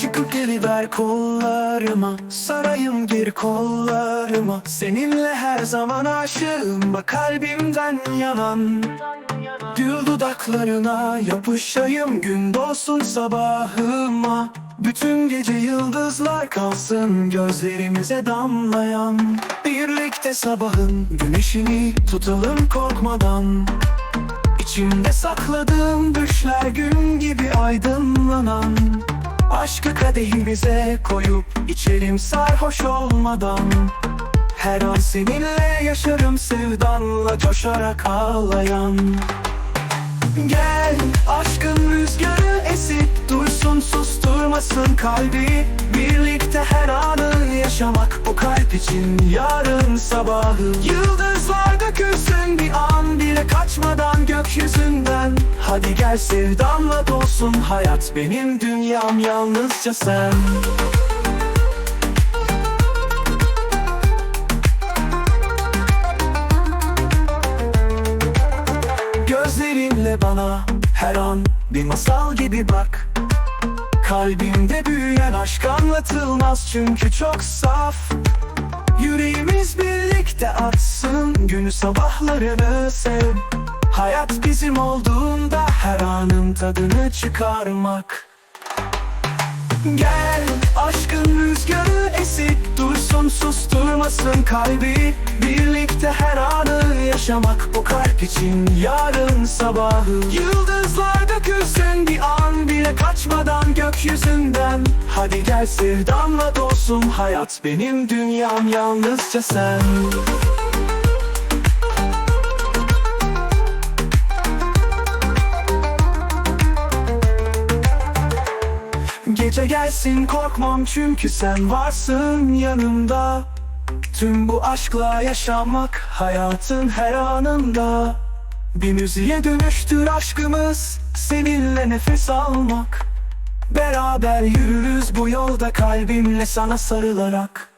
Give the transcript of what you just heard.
Çıkıp geliver kollarıma. Sarayım gir kollarıma. Seninle her zaman aşığım. Bak kalbimden yanan. Gül dudaklarına yapışayım. Gün doğsun sabahıma. Bütün gece yıldızlar kalsın. Gözlerimize damlayan. Birlikte sabahın güneşini tutalım korkmadan. İçimde sakladığım düşler gün gibi aydınlanan Aşkı kadehimize koyup içelim sarhoş olmadan. Her an seninle yaşarım sevdanla coşarak ağlayan. Gel aşkın rüzgarı esip dursun susturmasın kalbi. Birlikte her anı yaşamak bu kalp için yarın sabahı. Yıldızlar kaçmadan gökyüzünden. Hadi gel sevdamla dolsun hayat benim dünyam yalnızca sen. Gözlerinle bana her an bir masal gibi bak. Kalbimde büyüyen aşk anlatılmaz çünkü çok saf. Yüreğimiz birlikte atsın günü sabahlarını sev Hayat bizim olduğunda her anın tadını çıkarmak. Gel aşkın rüzgarı esip dursun susturmasın kalbi. Birlikte her anı yaşamak bu kalp için yarın sabahı. Yıldızlar dökülsün bir an bile kaçmadan gökyüzünden. Hadi gel sevdamla dolsun hayat benim dünyam yalnızca sen Gece gelsin korkmam çünkü sen varsın yanımda. Tüm bu aşkla yaşamak hayatın her anında. Bir müziğe dönüştür aşkımız seninle nefes almak. Beraber yürürüz bu yolda kalbimle sana sarılarak